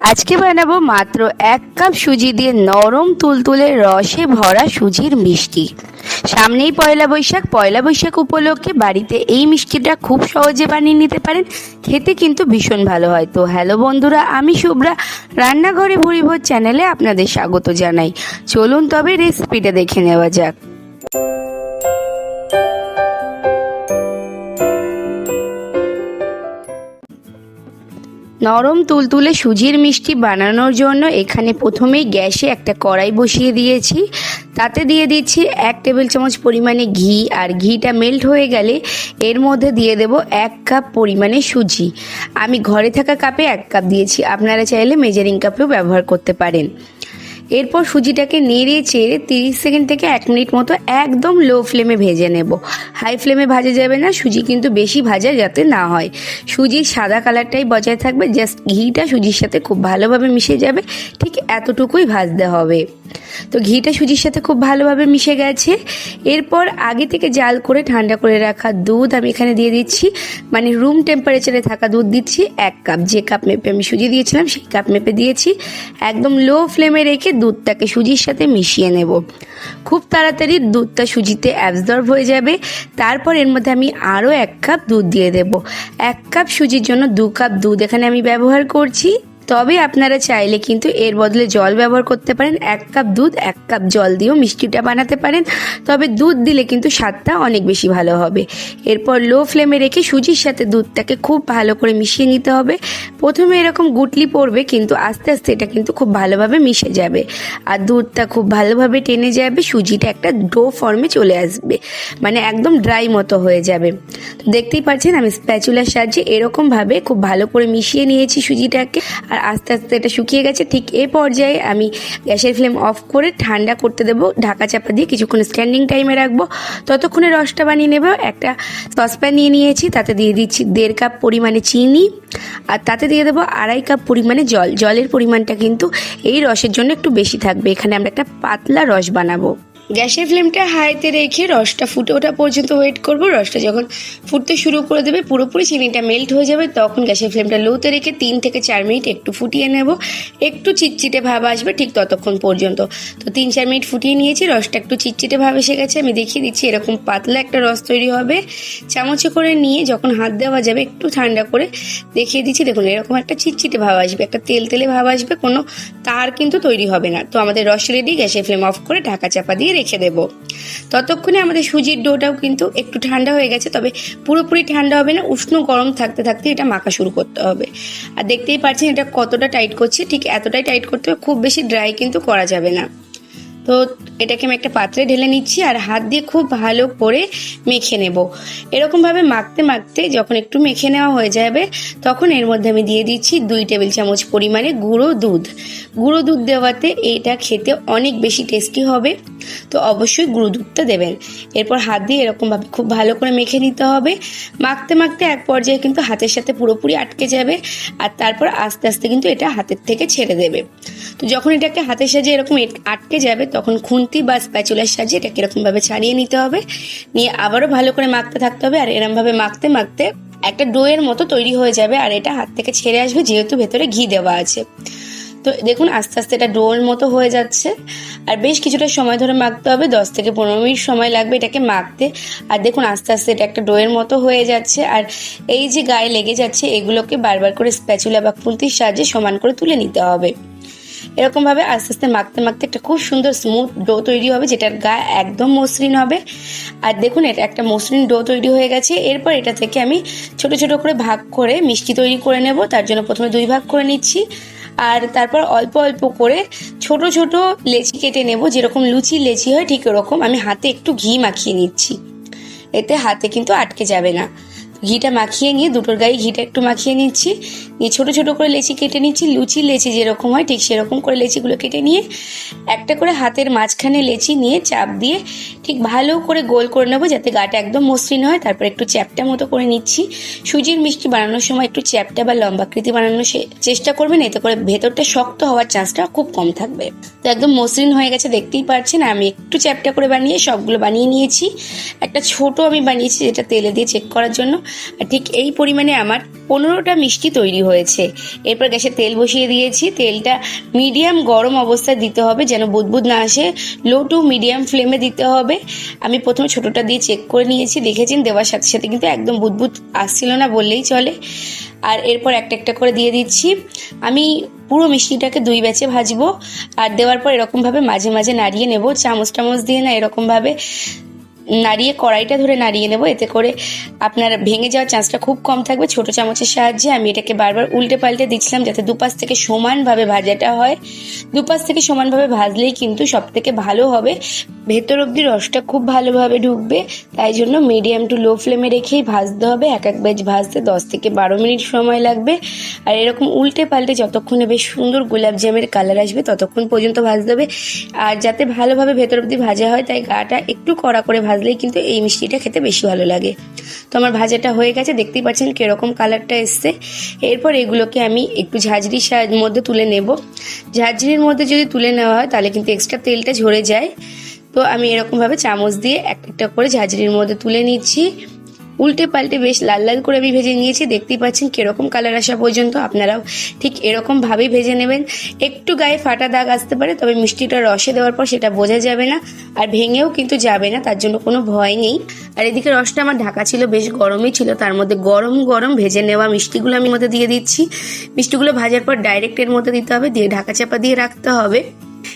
আজকে বানাবো মাত্র এক কাপ সুজি দিয়ে নরম তুলতুলে রসে ভরা সুজির মিষ্টি। সামনেই পয়লা বৈশাখ পয়লা বৈশাখ উপলক্ষে বাড়িতে এই মিষ্টিটা খুব সহজে বানিয়ে নিতে পারেন। খেতে কিন্তু ভীষণ ভালো হয়। তো হ্যালো বন্ধুরা, আমি শুভ্রা। রান্নাঘরে ভুরিভোজ চ্যানেলে আপনাদের স্বাগত জানাই। চলুন তবে রেসিপিটা দেখে নেওয়া যাক। নরম তুলতুলে সুজির মিষ্টি বানানোর জন্য এখানে প্রথমেই গ্যাসে একটা কড়াই বসিয়ে দিয়েছি। তাতে দিয়ে দিচ্ছি এক টেবিল চামচ পরিমাণে ঘি আর ঘিটা মেল্ট হয়ে গেলে এর মধ্যে দিয়ে দেব এক কাপ পরিমাণে সুজি। আমি ঘরে থাকা কাপে এক কাপ দিয়েছি। আপনারা চাইলে মেজারিং কাপেও ব্যবহার করতে পারেন। এরপর সুজিটাকে নেড়ে চেড়ে তিরিশ সেকেন্ড থেকে এক মিনিট মতো একদম লো ফ্লেমে ভেজে নেব। হাই ফ্লেমে ভাজা যাবে না, সুজি কিন্তু বেশি ভাজা যাতে না হয়। সুজির সাদা কালারটাই বজায় থাকবে, জাস্ট ঘিটা সুজির সাথে খুব ভালোভাবে মিশে যাবে, ঠিক এতটুকুই ভাজতে হবে। তো ঘিটা সুজির সাথে খুব ভালোভাবে মিশে গেছে। এরপর আগে থেকে জাল করে ঠান্ডা করে রাখা দুধ আমি এখানে দিয়ে দিচ্ছি। মানে রুম টেম্পারেচারে থাকা দুধ দিচ্ছি এক কাপ। যে কাপ মেপে আমি সুজি দিয়েছিলাম, সেই কাপ মেপে দিয়েছি। একদম লো ফ্লেমে রেখে দুধটাকে সুজির সাথে মিশিয়ে নেব। খুব তাড়াতাড়ি দুধটা সুজিতে অ্যাবজর্ব হয়ে যাবে। তারপর এর মধ্যে আমি আরও এক কাপ দুধ দিয়ে দেব। এক কাপ সুজির জন্য দু কাপ দুধ এখানে আমি ব্যবহার করছি। তবে আপনারা চাইলে কিন্তু এর বদলে জল ব্যবহার করতে পারেন। এক কাপ দুধ, এক কাপ জল দিয়েও মিষ্টিটা বানাতে পারেন। তবে দুধ দিলে কিন্তু স্বাদটা অনেক বেশি ভালো হবে। এরপর লো ফ্লেমে রেখে সুজির সাথে দুধটাকে খুব ভালো করে মিশিয়ে নিতে হবে। প্রথমে এরকম গুটলি পড়বে, কিন্তু আস্তে আস্তে এটা কিন্তু খুব ভালোভাবে মিশে যাবে। আর দুধটা খুব ভালোভাবে টেনে যাবে, সুজিটা একটা ডো ফর্মে চলে আসবে। মানে একদম ড্রাই মতো হয়ে যাবে। দেখতেই পাচ্ছেন, আমি স্প্যাচুলার সাহায্যে এরকমভাবে খুব ভালো করে মিশিয়ে নিয়েছি সুজিটাকে। আর আস্তে আস্তে এটা শুকিয়ে গেছে। ঠিক এ পর্যায়ে আমি গ্যাসের ফ্লেম অফ করে ঠান্ডা করতে দেবো। ঢাকা চাপা দিয়ে কিছুক্ষণ স্ট্যান্ডিং টাইমে রাখব। ততক্ষণে রসটা বানিয়ে নেব। একটা সসপ্যান নিয়ে নিয়েছি, তাতে দিয়ে দিচ্ছি দেড় কাপ পরিমাণে চিনি। আর তাতে দিয়ে দেবো আড়াই কাপ পরিমাণে জল। জলের পরিমাণটা কিন্তু এই রসের জন্য একটু বেশি থাকবে। এখানে আমরা একটা পাতলা রস বানাবো। গ্যাসের ফ্লেমটা হাইতে রেখে রসটা ফুটে ওঠা পর্যন্ত ওয়েট করব। রসটা যখন ফুটতে শুরু করে দেবে, পুরোপুরি চিনিটা মেল্ট হয়ে যাবে, তখন গ্যাসের ফ্লেমটা লোতে রেখে তিন থেকে চার মিনিট একটু ফুটিয়ে নেব। একটু চিটচিটে ভাব আসবে ঠিক ততক্ষণ পর্যন্ত। তো তিন চার মিনিট ফুটিয়ে নিয়েছি, রসটা একটু চিটচিটে ভাব এসে গেছে, আমি দেখিয়ে দিচ্ছি এরকম পাতলা একটা রস তৈরি হবে। চামচে করে নিয়ে যখন হাত দেওয়া যাবে একটু ঠান্ডা করে দেখিয়ে দিচ্ছি, দেখুন এরকম একটা চিটচিটে ভাব আসবে, একটা তেল তেলে ভাব আসবে, কোনো তার কিন্তু তৈরি হবে না। তো আমাদের রস রেডি গ্যাসের ফ্লেম অফ করে ঢাকা চাপা দিয়ে রেখে দেব। ততক্ষণে আমাদের সুজির ডোটাও কিন্তু একটু ঠান্ডা হয়ে গেছে, তবে পুরোপুরি ঠান্ডা হবে না, উষ্ণ গরম থাকতে থাকতে এটা মাখা শুরু করতে হবে। আর দেখতেই পাচ্ছেন এটা কতটা টাইট করছে, ঠিক এতটাই টাইট করতে হবে, খুব বেশি ড্রাই কিন্তু করা যাবে না। তো এটাকে আমি একটা পাত্রে ঢেলে নিচ্ছি আর হাত দিয়ে খুব ভালো করে মেখে নেব। এরকমভাবে মাখতে মাখতে যখন একটু মেখে নেওয়া হয়ে যাবে, তখন এর মধ্যে আমি দিয়ে দিচ্ছি দুই টেবিল চামচ পরিমাণে গুঁড়ো দুধ। গুঁড়ো দুধ দেওয়াতে এটা খেতে অনেক বেশি টেস্টি হবে। তো অবশ্যই গুঁড়ো দুধটা দেবেন। এরপর হাত দিয়ে এরকমভাবে খুব ভালো করে মেখে নিতে হবে। মাখতে মাখতে এক পর্যায়ে কিন্তু হাতের সাথে পুরোপুরি আটকে যাবে আর তারপর আস্তে আস্তে কিন্তু এটা হাতের থেকে ছেড়ে দেবে। তো যখন এটাকে হাতের সাহায্যে এরকম আটকে যাবে খুন্তি বা স্প্যাচুলার সাহায্যে এটাকে এরকমভাবে ছাড়িয়ে নিতে হবে। নিয়ে আবারও ভালো করে মাখতে থাকতে হবে আর এরমভাবে মাখতে মাখতে একটা ডোয়ের মতো তৈরি হয়ে যাবে আর এটা হাত থেকে ছেড়ে আসবে যেহেতু ভেতরে ঘি দেওয়া আছে। তো দেখুন আস্তে আস্তে এটা ডোর মতো হয়ে যাচ্ছে। আর বেশ কিছুটা সময় ধরে মাখতে হবে, দশ থেকে পনেরো মিনিট সময় লাগবে এটাকে মাখতে। আর দেখুন আস্তে আস্তে এটা একটা ডোয়ের মতো হয়ে যাচ্ছে। আর এই যে গায়ে লেগে যাচ্ছে, এগুলোকে বারবার করে স্প্যাচুলা বা খুন্তির সাহায্যে সমান করে তুলে নিতে হবে। এরকমভাবে আস্তে আস্তে মাখতে মাখতে একটা খুব সুন্দর স্মুথ ডো তৈরি হবে, যেটার গায়ে একদম মসৃণ হবে। আর দেখুন এটা একটা মসৃণ ডো তৈরি হয়ে গেছে। এরপর এটা থেকে আমি ছোট ছোট করে ভাগ করে মিষ্টি তৈরি করে নেব। তার জন্য প্রথমে দুই ভাগ করে নিচ্ছি। আর তারপর অল্প অল্প করে ছোট ছোট লেচি কেটে নেব। যেরকম লুচি লেচি হয়, ঠিক ওরকম। আমি হাতে একটু ঘি মাখিয়ে নিচ্ছি। এতে হাতে কিন্তু আটকে যাবে না। ঘিটা মাখিয়ে নিয়ে, দুটোর গায়ে ঘিটা একটু মাখিয়ে নিচ্ছি। নিয়ে ছোটো ছোটো করে লেচি কেটে নিচ্ছি, লুচি লেচি যেরকম হয় ঠিক সেরকম করে লেচিগুলো কেটে নিয়ে একটা করে হাতের মাঝখানে লেচি নিয়ে চাপ দিয়ে ঠিক ভালো করে গোল করে নেব যাতে গাটা একদম মসৃণ হয়। তারপর একটু চ্যাপটা মতো করে নিচ্ছি। সুজির মিষ্টি বানানোর সময় একটু চ্যাপটা বা লম্বাকৃতি বানানোর চেষ্টা করবেন, এতে করে ভেতরটা শক্ত হওয়ার চান্সটা খুব কম থাকবে। তো একদম মসৃণ হয়ে গেছে, দেখতেই পাচ্ছেন আমি একটু চ্যাপটা করে বানিয়ে সবগুলো বানিয়ে নিয়েছি। একটা ছোট আমি বানিয়েছি যেটা তেলে দিয়ে চেক করার জন্য। ঠিক এই পরিমাণে আমার পনেরোটা মিষ্টি তৈরি হয়েছে। এরপর গ্যাসে তেল বসিয়ে দিয়েছি। তেলটা মিডিয়াম গরম অবস্থায় দিতে হবে যেন বুদবুদ না আসে। লো টু মিডিয়াম ফ্লেমে দিতে হবে। আমি প্রথমে ছোটোটা দিয়ে চেক করে নিয়েছি। দেখেছেন, দেওয়ার সাথে সাথে কিন্তু একদম বুদবুদ আসছিল না বললেই চলে। আর এরপর একটা একটা করে দিয়ে দিচ্ছি। আমি পুরো মিষ্টিটাকে দুই ব্যাচে ভাজবো। আর দেওয়ার পর এরকমভাবে মাঝে মাঝে নাড়িয়ে নেব। চামচ টামচ দিয়ে না এরকমভাবে নাড়িয়ে কড়াইটা ধরে নাড়িয়ে নেব। এতে করে আপনার ভেঙে যাওয়ার চান্সটা খুব কম থাকবে। ছোট চামচের সাহায্যে আমি এটাকে বারবার উল্টে পাল্টে দিচ্ছিলাম যাতে দুপাশ থেকে সমানভাবে ভাজাটা হয়। দুপাশ থেকে সমানভাবে ভাজলেই কিন্তু সব থেকে ভালো হবে। ভেতর অবধি রসটা খুব ভালোভাবে ঢুকবে, তাই জন্য মিডিয়াম টু লো ফ্লেমে রেখেই ভাজতে হবে। এক এক ব্যাচ ভাজতে দশ থেকে বারো মিনিট সময় লাগবে। আর এরকম উল্টে পাল্টে যতক্ষণে বেশ সুন্দর গোলাপ জামের কালার আসবে, ততক্ষণ পর্যন্ত ভাজতে হবে। আর যাতে ভালোভাবে ভেতর অবধি ভাজা হয়, তাই গাটা একটু কড়া করে ভাজলেই কিন্তু এই মিষ্টিটা খেতে বেশি ভালো লাগে। তো আমার ভাজাটা হয়ে গেছে, দেখতেই পাচ্ছেন কীরকম কালারটা এসছে। এরপর এগুলোকে আমি একটু ঝাঁঝরির মধ্যে তুলে নেব। ঝাঁঝরির মধ্যে যদি তুলে নেওয়া হয়, তাহলে কিন্তু এক্সট্রা তেলটা ঝরে যায়। তো আমি এরকমভাবে চামচ দিয়ে এক একটা করে ঝাঁঝরির মধ্যে তুলে নিচ্ছি। উল্টে পাল্টে বেশ লাল লাল করে আমি ভেজে নিয়েছি। দেখতেই পাচ্ছেন কীরকম কালার আসা পর্যন্ত আপনারাও ঠিক এরকম ভাবেই ভেজে নেবেন। একটু গায়ে ফাটা দাগ আসতে পারে, তবে মিষ্টিটা রসে দেওয়ার পর সেটা বোঝা যাবে না আর ভেঙেও কিন্তু যাবে না, তার জন্য কোনো ভয় নেই। আর এদিকে রসটা আমার ঢাকা ছিল, বেশ গরমই ছিল, তার মধ্যে গরম গরম ভেজে নেওয়া মিষ্টিগুলো আমি মধ্যে দিয়ে দিচ্ছি। মিষ্টিগুলো ভাজার পর ডাইরেক্ট এর মধ্যে দিতে হবে, দিয়ে ঢাকা চাপা দিয়ে রাখতে হবে।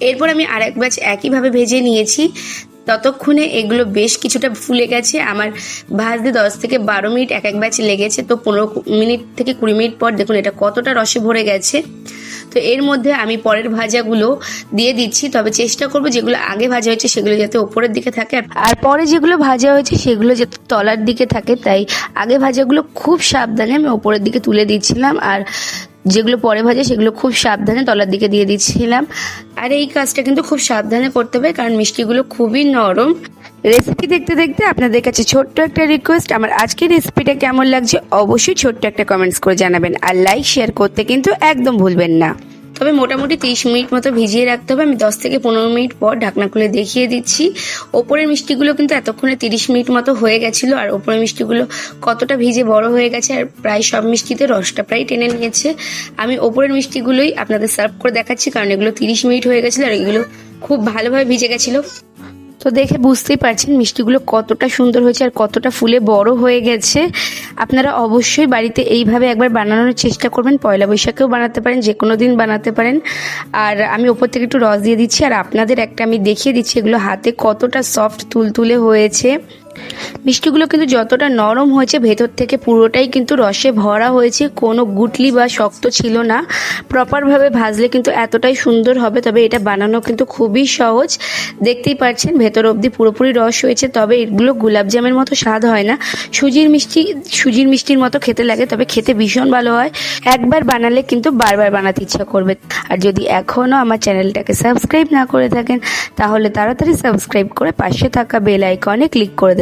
এরপর আমি আরেক ব্যাচ একইভাবে ভেজে নিয়েছি। ততক্ষণে এগুলো বেশ কিছুটা ফুলে গেছে। আমার ভাজতে দশ থেকে বারো মিনিট এক এক ব্যাচ লেগেছে। তো পনেরো মিনিট থেকে কুড়ি মিনিট পর দেখুন এটা কতটা রসে ভরে গেছে। তো এর মধ্যে আমি পরের ভাজাগুলো দিয়ে দিচ্ছি। তবে চেষ্টা করব যেগুলো আগে ভাজা হয়েছে সেগুলো যাতে ওপরের দিকে থাকে। আর পরে যেগুলো ভাজা হয়েছে সেগুলো যাতে তলার দিকে থাকে। তাই আগে ভাজাগুলো খুব সাবধানে আমি ওপরের দিকে তুলে দিচ্ছিলাম। আর যেগুলো পরে ভাজে, সেগুলো খুব সাবধানে তলার দিকে দিয়ে দিচ্ছিলাম। আর এই কাজটা কিন্তু খুব সাবধানে করতে হবে, কারণ মিষ্টিগুলো খুবই নরম। রেসিপি দেখতে দেখতে আপনাদের কাছে ছোট্ট একটা রিকোয়েস্ট আমার আজকের রেসিপিটা কেমন লাগছে অবশ্যই ছোট্ট একটা কমেন্টস করে জানাবেন। আর লাইক শেয়ার করতে কিন্তু একদম ভুলবেন না। তবে মোটামুটি তিরিশ মিনিট মতো ভিজিয়ে রাখতে হবে। আমি দশ থেকে পনেরো মিনিট পর ঢাকনা খুলে দেখিয়ে দিচ্ছি। ওপরের মিষ্টিগুলো কিন্তু এতক্ষণে তিরিশ মিনিট মতো হয়ে গেছিল। আর ওপরের মিষ্টিগুলো কতটা ভিজে বড় হয়ে গেছে আর প্রায় সব মিষ্টিতে রসটা প্রায় টেনে নিয়েছে। আমি ওপরের মিষ্টিগুলোই আপনাদের সার্ভ করে দেখাচ্ছি, কারণ এগুলো তিরিশ মিনিট হয়ে গেছিল আর এগুলো খুব ভালোভাবে ভিজে গেছিল। তো দেখে বুঝতেই পারছেন মিষ্টিগুলো কতটা সুন্দর হয়েছে আর কতটা ফুলে বড় হয়ে গেছে। আপনারা অবশ্যই বাড়িতে এইভাবে একবার বানানোর চেষ্টা করবেন। পয়লা বৈশাখেও বানাতে পারেন যে কোনো দিন বানাতে পারেন। আর আমি ওপর থেকে একটু রস দিয়ে দিচ্ছি। আর আপনাদের একটা আমি দেখিয়ে দিচ্ছি এগুলো হাতে কতটা সফট তুলতুলে হয়েছে। মিষ্টিগুলো কিন্তু যতটা নরম হয়েছে, ভেতর থেকে পুরোটাই কিন্তু রসে ভরা হয়েছে। কোনো গুটলি বা শক্ত ছিল না। প্রপারভাবে ভাজলে কিন্তু এতটাই সুন্দর হবে, তবে এটা বানানো কিন্তু খুবই সহজ। দেখতেই পাচ্ছেন, ভেতর অবধি পুরোপুরি রস হয়েছে, তবে এগুলো গোলাপজামের মতো স্বাদ হয় না। সুজির মিষ্টি, সুজির মিষ্টির মতো খেতে লাগে, তবে খেতে ভীষণ ভালো হয়। একবার বানালে কিন্তু বারবার বানাতে ইচ্ছা করবে। আর যদি এখনও আমার চ্যানেলটাকে সাবস্ক্রাইব না করে থাকেন, তাহলে তাড়াতাড়ি সাবস্ক্রাইব করে পাশে থাকা বেল আইকনে ক্লিক করে